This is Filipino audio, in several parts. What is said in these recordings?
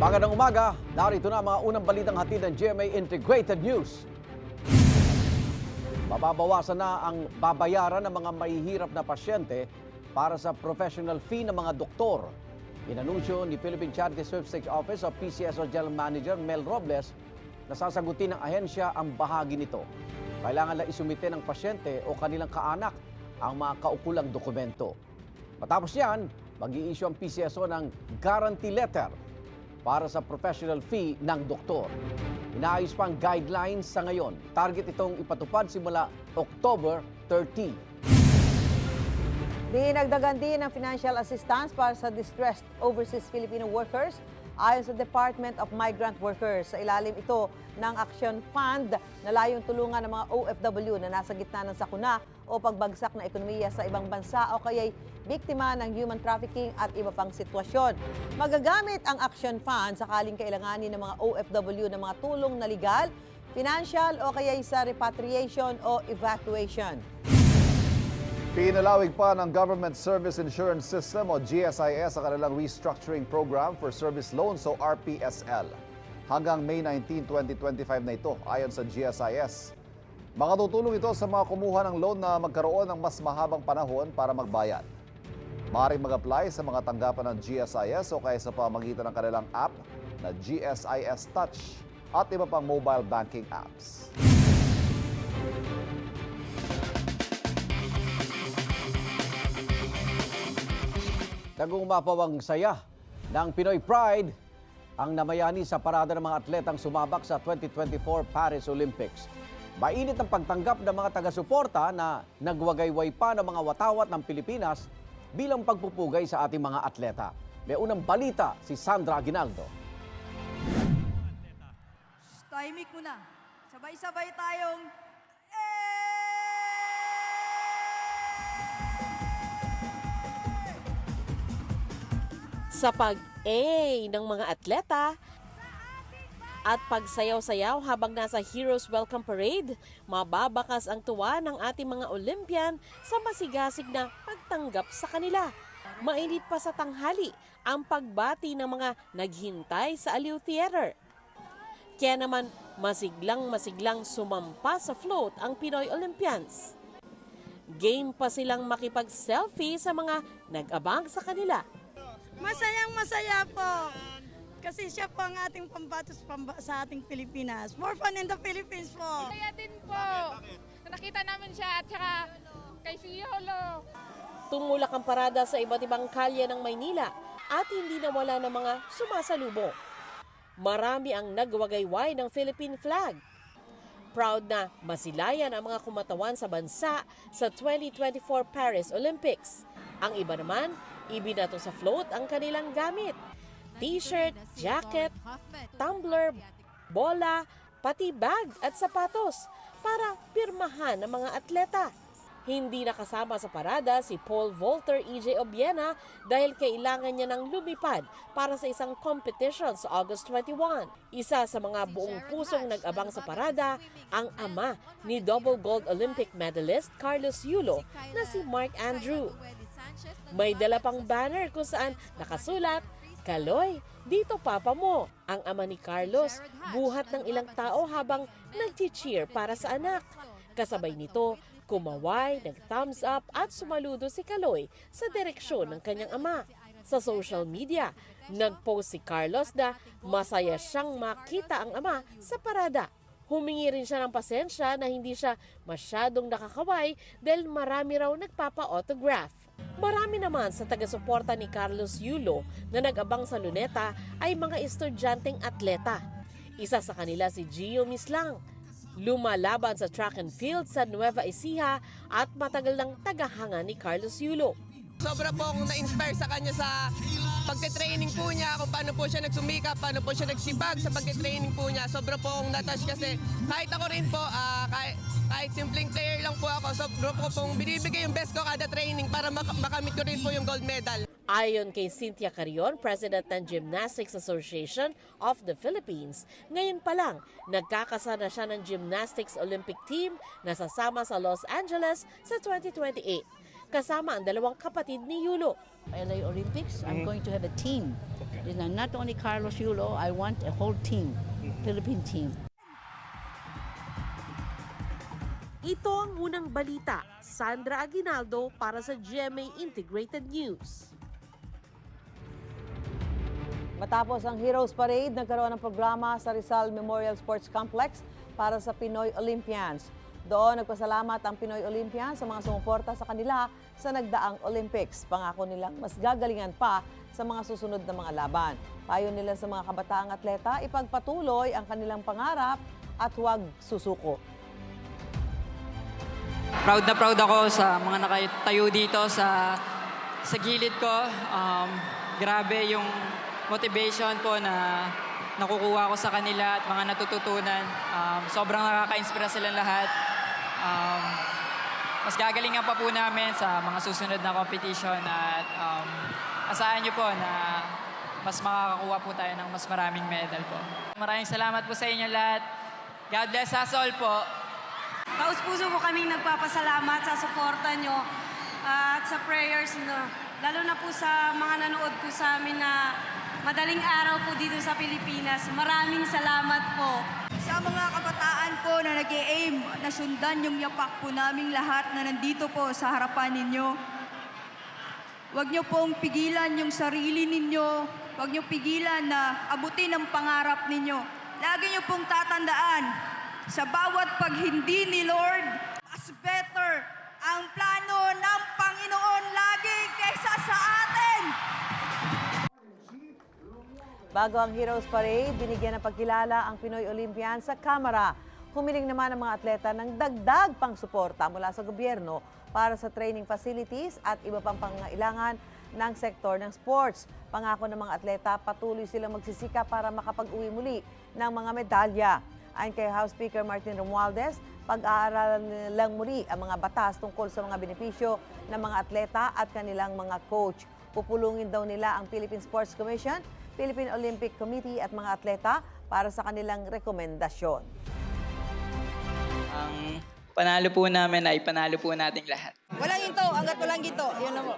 Magandang umaga, narito na mga unang balitang hatid ng GMA Integrated News. Mababawasan na ang babayaran ng mga mahihirap na pasyente para sa professional fee ng mga doktor. Inanunsyo ni Philippine Charity Sweepstakes Office o PCSO General Manager Mel Robles na sasagutin ng ahensya ang bahagi nito. Kailangan lang isumite ng pasyente o kanilang kaanak ang mga kaukulang dokumento. Matapos yan, mag issue ang PCSO ng guarantee letter para sa professional fee ng doktor. Inaayos pa ang guidelines sa ngayon. Target itong ipatupad simula October 30. Dinagdagan din ng financial assistance para sa distressed overseas Filipino workers ayon sa Department of Migrant Workers. Sa ilalim ito ng Action Fund na layong tulungan ng mga OFW na nasa gitna ng sakuna o pagbagsak ng ekonomiya sa ibang bansa o kaya'y biktima ng human trafficking at iba pang sitwasyon. Magagamit ang Action Fund sakaling kailanganin ng mga OFW ng mga tulong na legal, financial o kaya'y sa repatriation o evacuation. Pinalawig pa ng Government Service Insurance System o GSIS ang kanilang restructuring program for service loans o RPSL. Hanggang May 19, 2025 na ito ayon sa GSIS. Makatutulong ito sa mga kumuha ng loan na magkaroon ng mas mahabang panahon para magbayad. Maaaring mag-apply sa mga tanggapan ng GSIS o kaya sa pamagitan ng kanilang app na GSIS Touch at iba pang mobile banking apps. Nagumapawang saya ng Pinoy Pride ang namayani sa parada ng mga atletang sumabak sa 2024 Paris Olympics. Mainit ang pagtanggap ng mga taga-suporta na nagwagayway pa ng mga watawat ng Pilipinas bilang pagpupugay sa ating mga atleta. May unang balita si Sandra Aguinaldo. Tahimik muna. Sabay-sabay tayong... sa pag-A ng mga atleta at pagsayaw-sayaw habang nasa Heroes Welcome Parade, mababakas ang tuwa ng ating mga Olympian sa masigasig na pagtanggap sa kanila. Mainit pa sa tanghali ang pagbati ng mga naghintay sa Aliw Theater. Kaya naman masiglang masiglang sumampa sa float ang Pinoy Olympians. Game pa silang makipag-selfie sa mga nag-abang sa kanila. Masayang masaya po. Kasi siya po ang ating pambatos pamba sa ating Pilipinas. More fun in the Philippines po. Kaya din po. Nakita namin siya at saka kay Fiolo. Tumulak ang parada sa iba't ibang kalye ng Maynila at hindi nawala ng mga sumasalubong. Marami ang nagwagayway ng Philippine flag. Proud na masilayan ang mga kumatawan sa bansa sa 2024 Paris Olympics. Ang iba naman, ibinato sa float ang kanilang gamit. T-shirt, jacket, tumbler, bola, pati bag at sapatos para pirmahan ng mga atleta. Hindi nakasama sa parada si Paul Volter EJ Obiena dahil kailangan niya ng lumipad para sa isang competition sa August 21. Isa sa mga buong pusong nag-abang sa parada, ang ama ni double gold Olympic medalist Carlos Yulo na si Mark Andrew. May dala pang banner kung saan nakasulat, Kaloy, dito papa mo. Ang ama ni Carlos, buhat ng ilang tao habang nag-cheer para sa anak. Kasabay nito, kumaway, nag-thumbs up at sumaludo si Kaloy sa direksyon ng kanyang ama. Sa social media, nag-post si Carlos na masaya siyang makita ang ama sa parada. Humingi rin siya ng pasensya na hindi siya masyadong nakakaway dahil marami raw nagpapa-autograph. Marami naman sa taga-suporta ni Carlos Yulo na nag-abang sa luneta ay mga estudyanteng atleta. Isa sa kanila si Gio Mislang. Lumalaban sa track and field sa Nueva Ecija at matagal ng tagahanga ni Carlos Yulo. Sobra po akong na-inspire sa kanya sa pagte-training po niya, kung paano po siya nagsumikap, paano po siya nagsipag sa pagte-training po niya. Sobra po akong natouch kasi kahit ako rin po, ah, kahit, kahit simpleng player lang po ako, sobra po pong binibigay yung best ko kada training para mak- makamit ko rin po yung gold medal. Ayon kay Cynthia Carion, President ng Gymnastics Association of the Philippines, ngayon pa lang nagkakasana siya ng Gymnastics Olympic team na sasama sa Los Angeles sa 2028. Kasama ang dalawang kapatid ni Yulo. LA Olympics, I'm going to have a team is that not only Carlos Yulo, I want a whole team, Philippine team. Ito ang unang balita. Sandra Aguinaldo para sa GMA Integrated News. Matapos ang Heroes Parade, nagkaroon ng programa sa Rizal Memorial Sports Complex para sa Pinoy Olympians. Doon nagpasalamat ang Pinoy Olympians sa mga sumuporta sa kanila sa nagdaang Olympics. Pangako nilang mas gagalingan pa sa mga susunod na mga laban. Payo nila sa mga kabataang atleta, ipagpatuloy ang kanilang pangarap at huwag susuko. proud na proud ako sa mga nakatayo dito sa sa gilid ko. Um, grabe yung motivation ko na nakukuha ko sa kanila at mga natututunan. Um, sobrang nakaka-inspira silang lahat. Um, mas gagalingan pa po namin sa mga susunod na competition at um, asahan niyo po na mas makakakuha po tayo ng mas maraming medal po. Maraming salamat po sa inyo lahat. God bless us all po. Taus-puso po kaming nagpapasalamat sa suporta nyo at sa prayers nyo. Lalo na po sa mga nanood po sa amin na madaling araw po dito sa Pilipinas. Maraming salamat po. Sa mga kabataan po na nag aim na sundan yung yapak po naming lahat na nandito po sa harapan ninyo. Huwag niyo pong pigilan yung sarili ninyo. Huwag niyo pigilan na abutin ang pangarap ninyo. Lagi niyo pong tatandaan, sa bawat paghindi ni Lord, as better ang plano ng Panginoon lagi Bago ang Heroes Parade, binigyan ng pagkilala ang Pinoy Olympians sa Kamara. Humiling naman ang mga atleta ng dagdag pang suporta mula sa gobyerno para sa training facilities at iba pang pangangailangan ng sektor ng sports. Pangako ng mga atleta, patuloy silang magsisika para makapag-uwi muli ng mga medalya. Ayon kay House Speaker Martin Romualdez, pag-aaralan lang muli ang mga batas tungkol sa mga benepisyo ng mga atleta at kanilang mga coach. Pupulungin daw nila ang Philippine Sports Commission, Philippine Olympic Committee at mga atleta para sa kanilang rekomendasyon. Ang panalo po namin ay panalo po nating lahat. Walang ginto, hanggat walang ginto. Yun lang po.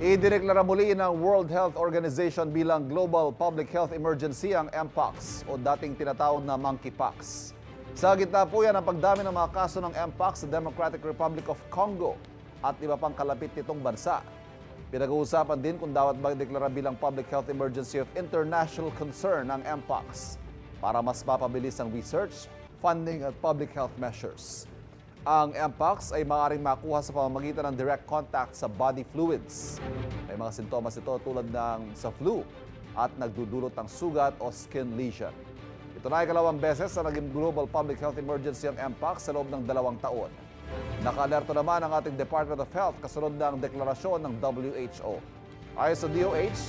Idineklara muli ng World Health Organization bilang Global Public Health Emergency ang Mpox o dating tinatawag na monkeypox. Sa gitna po yan ang pagdami ng mga kaso ng Mpox sa Democratic Republic of Congo at iba pang kalapit nitong bansa. Pinag-uusapan din kung dapat ba deklara bilang Public Health Emergency of International Concern ang Mpox para mas mapabilis ang research, funding at public health measures. Ang Mpox ay maaaring makuha sa pamamagitan ng direct contact sa body fluids. May mga sintomas ito tulad ng sa flu at nagdudulot ng sugat o skin lesion. Ito na ay kalawang beses na naging global public health emergency ang Mpox sa loob ng dalawang taon. Nakaalerto naman ang ating Department of Health kasunod ng deklarasyon ng WHO. Ayon sa DOH,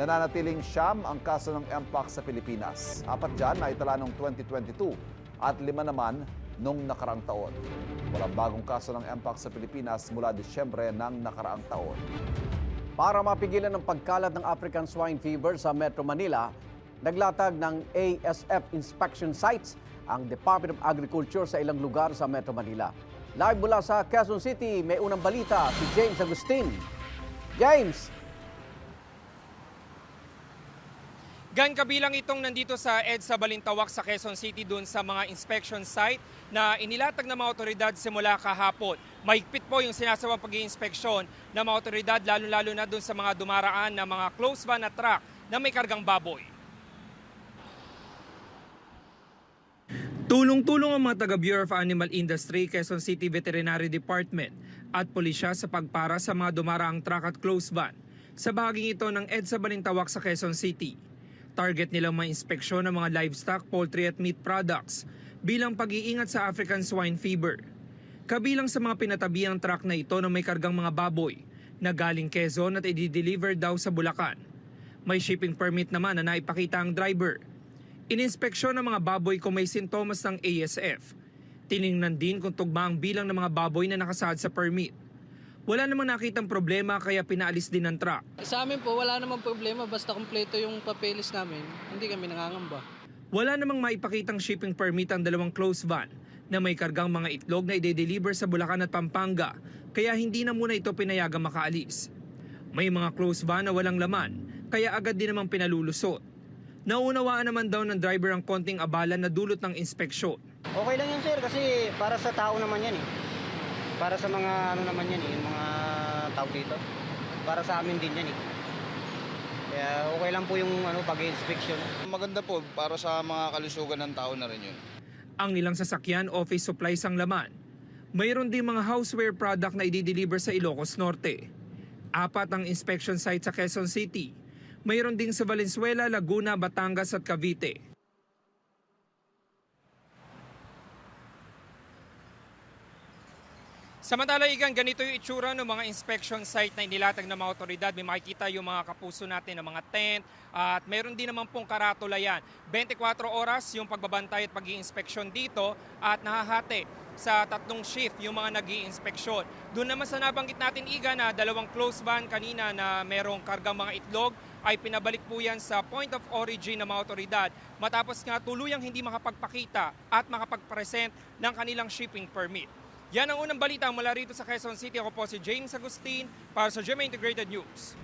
nananatiling siyam ang kaso ng Mpox sa Pilipinas. Apat dyan na itala noong 2022 at lima naman nung nakaraang taon. Walang bagong kaso ng Mpox sa Pilipinas mula Disyembre ng nakaraang taon. Para mapigilan ang pagkalat ng African swine fever sa Metro Manila, naglatag ng ASF inspection sites ang Department of Agriculture sa ilang lugar sa Metro Manila. Live mula sa Quezon City, may unang balita si James Agustin. James! Gan kabilang itong nandito sa EDSA Balintawak sa Quezon City doon sa mga inspection site na inilatag ng mga otoridad simula kahapon. Mahigpit po yung sinasawang pag inspeksyon ng mga otoridad lalo-lalo na doon sa mga dumaraan na mga close van at truck na may kargang baboy. Tulong-tulong ang mga taga Bureau of Animal Industry, Quezon City Veterinary Department at pulisya sa pagpara sa mga dumaraang truck at close van sa bahaging ito ng EDSA Balintawak sa Quezon City. Target nilang ma-inspeksyon ng mga livestock, poultry at meat products bilang pag-iingat sa African swine fever. Kabilang sa mga pinatabi ang truck na ito na may kargang mga baboy na galing Quezon at i-deliver daw sa Bulacan. May shipping permit naman na naipakita ang driver. Ininspeksyon ng mga baboy kung may sintomas ng ASF. Tiningnan din kung tugma ang bilang ng mga baboy na nakasaad sa permit. Wala namang nakitang problema kaya pinaalis din ng truck. Sa amin po, wala namang problema basta kumpleto yung papeles namin. Hindi kami nangangamba. Wala namang maipakitang shipping permit ang dalawang close van na may kargang mga itlog na ide-deliver sa Bulacan at Pampanga kaya hindi na muna ito pinayagang makaalis. May mga close van na walang laman kaya agad din namang pinalulusot. Naunawaan naman daw ng driver ang konting abala na dulot ng inspeksyon. Okay lang yun sir kasi para sa tao naman yan eh. Para sa mga ano naman yan eh, yung mga tao dito. Para sa amin din yan eh. Kaya okay lang po yung ano, pag-inspection. Maganda po para sa mga kalusugan ng tao na rin yun. Ang ilang sasakyan, office supplies ang laman. Mayroon din mga houseware product na i-deliver sa Ilocos Norte. Apat ang inspection site sa Quezon City. Mayroon din sa Valenzuela, Laguna, Batangas at Cavite. Samantala, Igan, ganito yung itsura ng mga inspection site na inilatag ng mga otoridad. May makikita yung mga kapuso natin ng mga tent at meron din naman pong karatula yan. 24 oras yung pagbabantay at pag inspeksyon dito at nahahati sa tatlong shift yung mga nag inspeksyon Doon naman sa nabanggit natin, Igan, na dalawang close van kanina na merong kargang mga itlog ay pinabalik po yan sa point of origin ng mga otoridad matapos nga tuluyang hindi makapagpakita at makapag-present ng kanilang shipping permit. Yan ang unang balita mula rito sa Quezon City. Ako po si James Agustin para sa GMA Integrated News.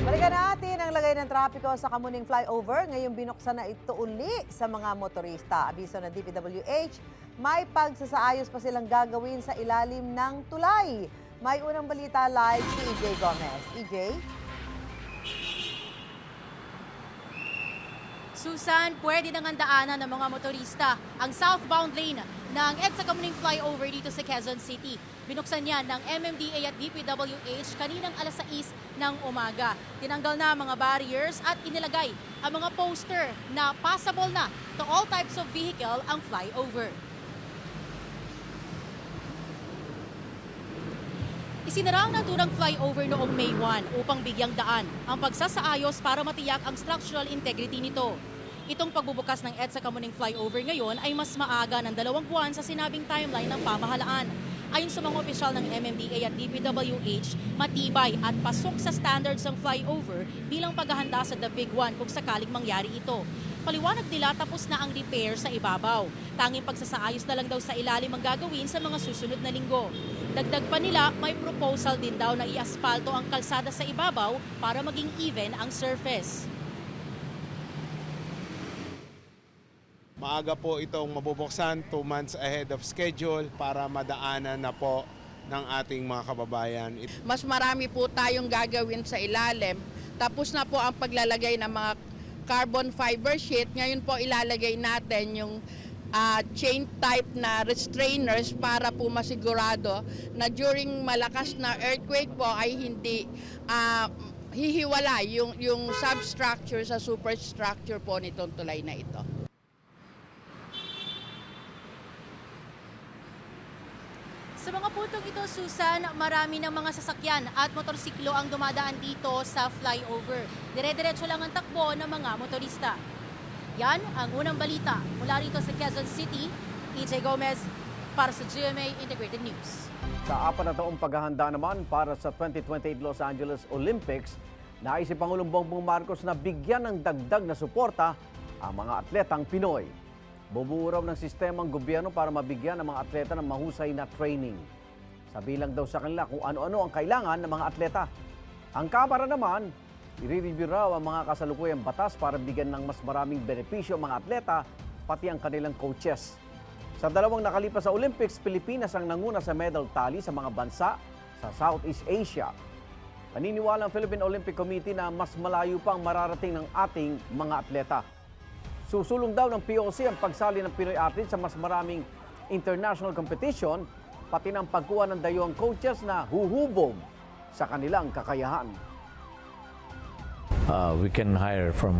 Balikan natin ang lagay ng trapiko sa Kamuning Flyover. Ngayong binuksan na ito uli sa mga motorista. Abiso ng DPWH, may pagsasaayos pa silang gagawin sa ilalim ng tulay. May unang balita live si EJ Gomez. EJ? Susan, pwede nang handaanan ng mga motorista ang southbound lane ng EDSA Kamuning Flyover dito sa Quezon City. Binuksan yan ng MMDA at DPWH kaninang alas 6 ng umaga. Tinanggal na mga barriers at inilagay ang mga poster na passable na to all types of vehicle ang flyover. Isinara ang naturang flyover noong May 1 upang bigyang daan ang pagsasaayos para matiyak ang structural integrity nito. Itong pagbubukas ng EDSA Kamuning Flyover ngayon ay mas maaga ng dalawang buwan sa sinabing timeline ng pamahalaan. Ayon sa mga opisyal ng MMDA at DPWH, matibay at pasok sa standards ang flyover bilang paghahanda sa The Big One kung sakaling mangyari ito. Paliwanag nila tapos na ang repair sa ibabaw. Tanging pagsasaayos na lang daw sa ilalim ang gagawin sa mga susunod na linggo. Dagdag pa nila, may proposal din daw na iaspalto ang kalsada sa ibabaw para maging even ang surface. Maaga po itong mabubuksan 2 months ahead of schedule para madaanan na po ng ating mga kababayan. Mas marami po tayong gagawin sa ilalim. Tapos na po ang paglalagay ng mga carbon fiber sheet. Ngayon po ilalagay natin yung ah, chain type na restrainers para po masigurado na during malakas na earthquake po ay hindi ah, hihiwala yung, yung substructure sa superstructure po nitong tulay na ito. Sa mga puntong ito, Susan, marami ng mga sasakyan at motorsiklo ang dumadaan dito sa flyover. Dire-diretso lang ang takbo ng mga motorista. Yan ang unang balita mula rito sa Quezon City. EJ Gomez para sa GMA Integrated News. Sa apat na taong paghahanda naman para sa 2028 Los Angeles Olympics, nais si Pangulong Bongbong Marcos na bigyan ng dagdag na suporta ang mga atletang Pinoy. Bubuo raw ng sistema ang gobyerno para mabigyan ang mga atleta ng mahusay na training. Sabi lang daw sa kanila kung ano-ano ang kailangan ng mga atleta. Ang Kamara naman, i-review raw ang mga kasalukuyang batas para bigyan ng mas maraming benepisyo ang mga atleta, pati ang kanilang coaches. Sa dalawang nakalipas sa Olympics, Pilipinas ang nanguna sa medal tally sa mga bansa sa Southeast Asia. Paniniwala ang Philippine Olympic Committee na mas malayo pang mararating ng ating mga atleta. Susulong daw ng POC ang pagsali ng Pinoy athletes sa mas maraming international competition, pati ng pagkuha ng dayuang coaches na huhubog sa kanilang kakayahan. uh, we can hire from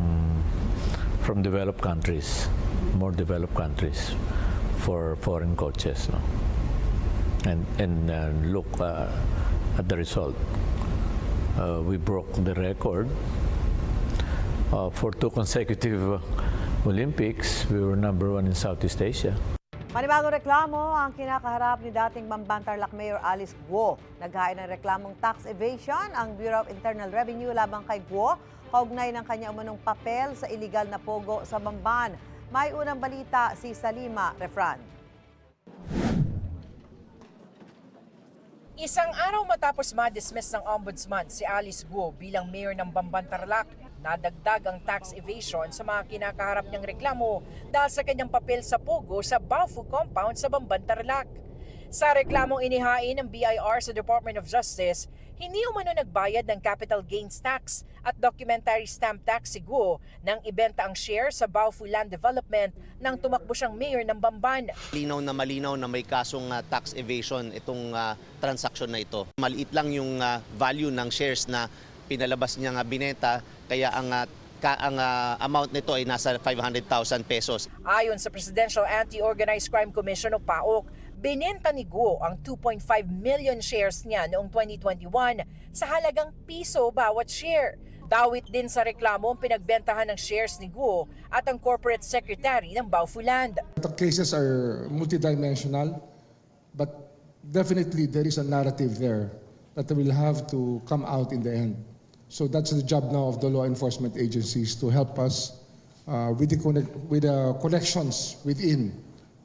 from developed countries, more developed countries, for foreign coaches, no? and and uh, look uh, at the result. Uh, we broke the record uh, for two consecutive Olympics. We were number one in Southeast Asia. Panibagong reklamo ang kinakaharap ni dating Bambantarlac Mayor Alice Guo. Naghain ng reklamong tax evasion ang Bureau of Internal Revenue labang kay Guo kaugnay ng kanya umunong papel sa iligal na pogo sa Bamban. May unang balita si Salima Refran. Isang araw matapos ma-dismiss ng ombudsman si Alice Guo bilang mayor ng Bamban Tarlac, nadagdag ang tax evasion sa mga kinakaharap niyang reklamo dahil sa kanyang papel sa Pogo sa Bafu compound sa Bamban Tarlac. Sa reklamong inihain ng BIR sa Department of Justice, hindi umano nagbayad ng capital gains tax at documentary stamp tax si Guo nang ibenta ang share sa Baofu Land Development nang tumakbo siyang mayor ng Bamban. Malinaw na malinaw na may kasong ah, tax evasion itong ah, transaksyon na ito. Maliit lang yung ah, value ng shares na pinalabas niya nga binenta kaya ang ah, ka- ang ah, amount nito ay nasa 500,000 pesos. Ayon sa Presidential Anti-Organized Crime Commission o PAOK, binenta ni Guo ang 2.5 million shares niya noong 2021 sa halagang piso bawat share. Dawit din sa reklamo ang pinagbentahan ng shares ni Guo at ang corporate secretary ng Baofu Land. The cases are multidimensional, but definitely there is a narrative there that will have to come out in the end. So that's the job now of the law enforcement agencies to help us uh, with the connect, with the connections within,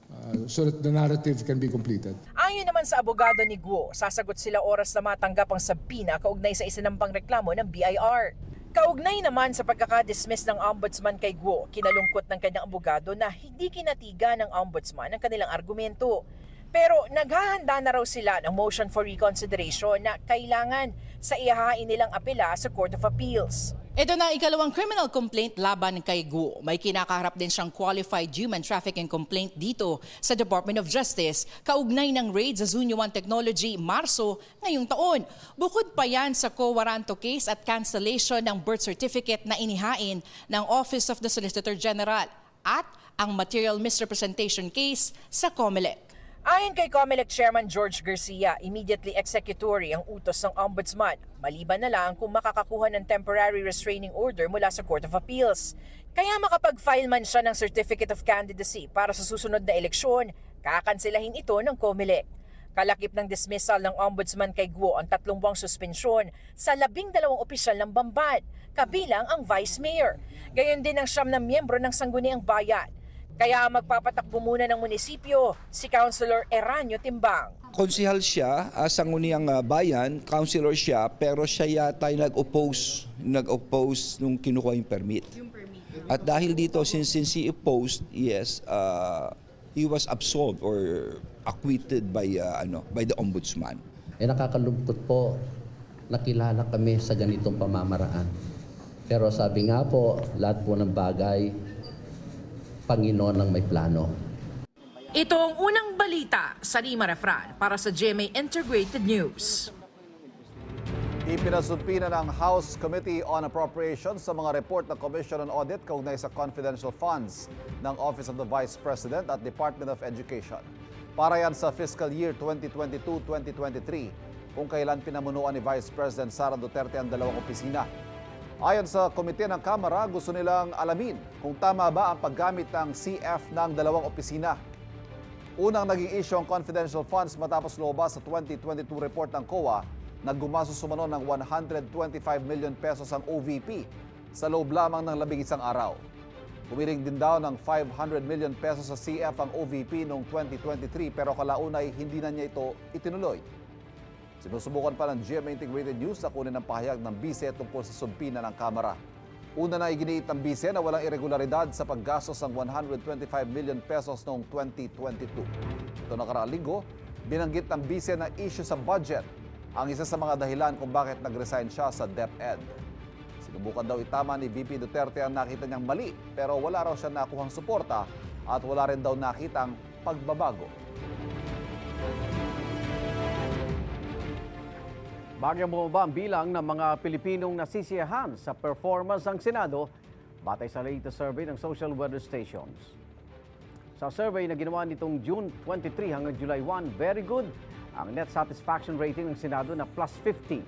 uh, so that the narrative can be completed. Ayon naman sa abogado ni Guo, sasagot sila oras na matanggap ang sabina kaugnay sa isinampang reklamo ng BIR. Kaugnay naman sa pagkakadismiss ng ombudsman kay Guo, kinalungkot ng kanyang abogado na hindi kinatiga ng ombudsman ang kanilang argumento. Pero naghahanda na raw sila ng motion for reconsideration na kailangan sa ihahain nilang apela sa Court of Appeals. Ito na ikalawang criminal complaint laban kay Guo. May kinakaharap din siyang qualified human trafficking complaint dito sa Department of Justice kaugnay ng raid sa Zunyo One Technology Marso ngayong taon. Bukod pa yan sa co-waranto case at cancellation ng birth certificate na inihain ng Office of the Solicitor General at ang material misrepresentation case sa COMELEC. Ayon kay COMELEC Chairman George Garcia, immediately executory ang utos ng ombudsman, maliban na lang kung makakakuha ng temporary restraining order mula sa Court of Appeals. Kaya makapag-file man siya ng Certificate of Candidacy para sa susunod na eleksyon, kakansilahin ito ng COMELEC. Kalakip ng dismissal ng ombudsman kay Guo ang tatlong buwang suspensyon sa labing dalawang opisyal ng Bamban, kabilang ang vice mayor. Gayon din ang siyam na miyembro ng Sangguniang Bayan. Kaya magpapatakbo muna ng munisipyo si Councilor Eranio Timbang. Konsihal siya, uh, sangguniang ah, bayan, councilor siya, pero siya yata yung nag-oppose, nag-oppose nung kinukuha yung permit. At dahil dito, since, since he opposed, yes, uh, he was absolved or acquitted by, uh, ano, by the ombudsman. Eh nakakalungkot po, nakilala kami sa ganitong pamamaraan. Pero sabi nga po, lahat po ng bagay, Panginoon ang may plano. Ito ang unang balita sa Lima Refran para sa GMA Integrated News. Ipinasumpi na ng House Committee on Appropriations sa mga report ng Commission on Audit kaugnay sa confidential funds ng Office of the Vice President at Department of Education. Para yan sa fiscal year 2022-2023 kung kailan pinamunuan ni Vice President Sara Duterte ang dalawang opisina. Ayon sa komite ng Kamara, gusto nilang alamin kung tama ba ang paggamit ng CF ng dalawang opisina. Unang naging issue ang confidential funds matapos lumabas sa 2022 report ng COA na gumasos ng 125 million pesos ang OVP sa loob lamang ng labing isang araw. Pumiling din daw ng 500 million pesos sa CF ang OVP noong 2023 pero kalaunay hindi na niya ito itinuloy. Sinusubukan pa ng GMA Integrated News na kunin ang pahayag ng bise tungkol sa sumpina ng Kamara. Una na iginiit ng bise na walang irregularidad sa paggastos ng 125 million pesos noong 2022. Ito nakaraang linggo, binanggit ng bise na issue sa budget ang isa sa mga dahilan kung bakit nag-resign siya sa DepEd. Sinubukan daw itama ni VP Duterte ang nakita niyang mali pero wala raw siya nakuhang suporta at wala rin daw nakitang pagbabago. Bagyang bumaba ang bilang ng mga Pilipinong nasisiyahan sa performance ng Senado batay sa latest survey ng Social Weather Stations. Sa survey na ginawa nitong June 23 hanggang July 1, very good ang net satisfaction rating ng Senado na plus 50.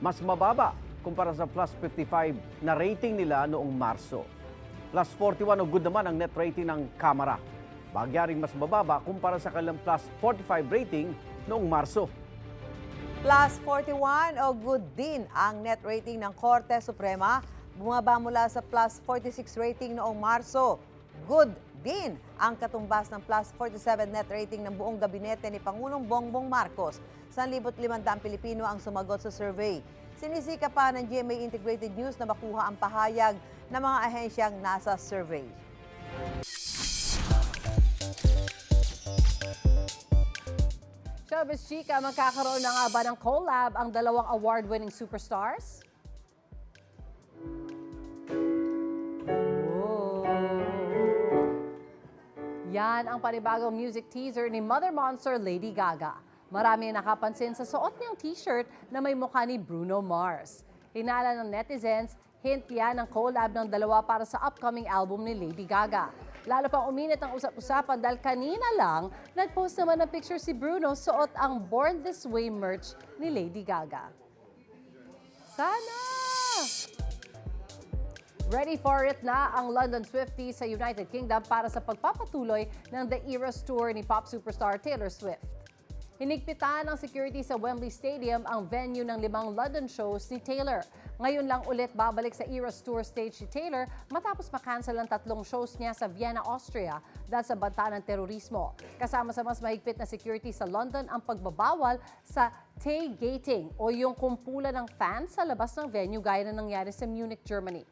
Mas mababa kumpara sa plus 55 na rating nila noong Marso. Plus 41 o good naman ang net rating ng Kamara. Bagyaring mas mababa kumpara sa kanilang plus 45 rating noong Marso. Plus 41 o good din ang net rating ng Korte Suprema. Bumaba mula sa plus 46 rating noong Marso. good din ang katumbas ng plus 47 net rating ng buong gabinete ni Pangulong Bongbong Marcos. 1,500 Pilipino ang sumagot sa survey. Sinisika pa ng GMA Integrated News na makuha ang pahayag ng mga ahensyang nasa survey. Showbiz Chika, magkakaroon na nga ba ng collab ang dalawang award-winning superstars? Oh. Yan ang panibagong music teaser ni Mother Monster Lady Gaga. Marami nakapansin sa suot niyang t-shirt na may mukha ni Bruno Mars. Hinala ng netizens, hint yan ng collab ng dalawa para sa upcoming album ni Lady Gaga. Lalo pang uminit ang usap-usapan dahil kanina lang, nag-post naman ng picture si Bruno suot ang Born This Way merch ni Lady Gaga. Sana! Ready for it na ang London Swifties sa United Kingdom para sa pagpapatuloy ng The Eras Tour ni pop superstar Taylor Swift. Hinigpitan ng security sa Wembley Stadium ang venue ng limang London shows ni Taylor. Ngayon lang ulit babalik sa Eras Tour stage si Taylor matapos makancel ang tatlong shows niya sa Vienna, Austria dahil sa banta ng terorismo. Kasama sa mas mahigpit na security sa London ang pagbabawal sa tailgating o yung kumpulan ng fans sa labas ng venue gaya na nangyari sa Munich, Germany.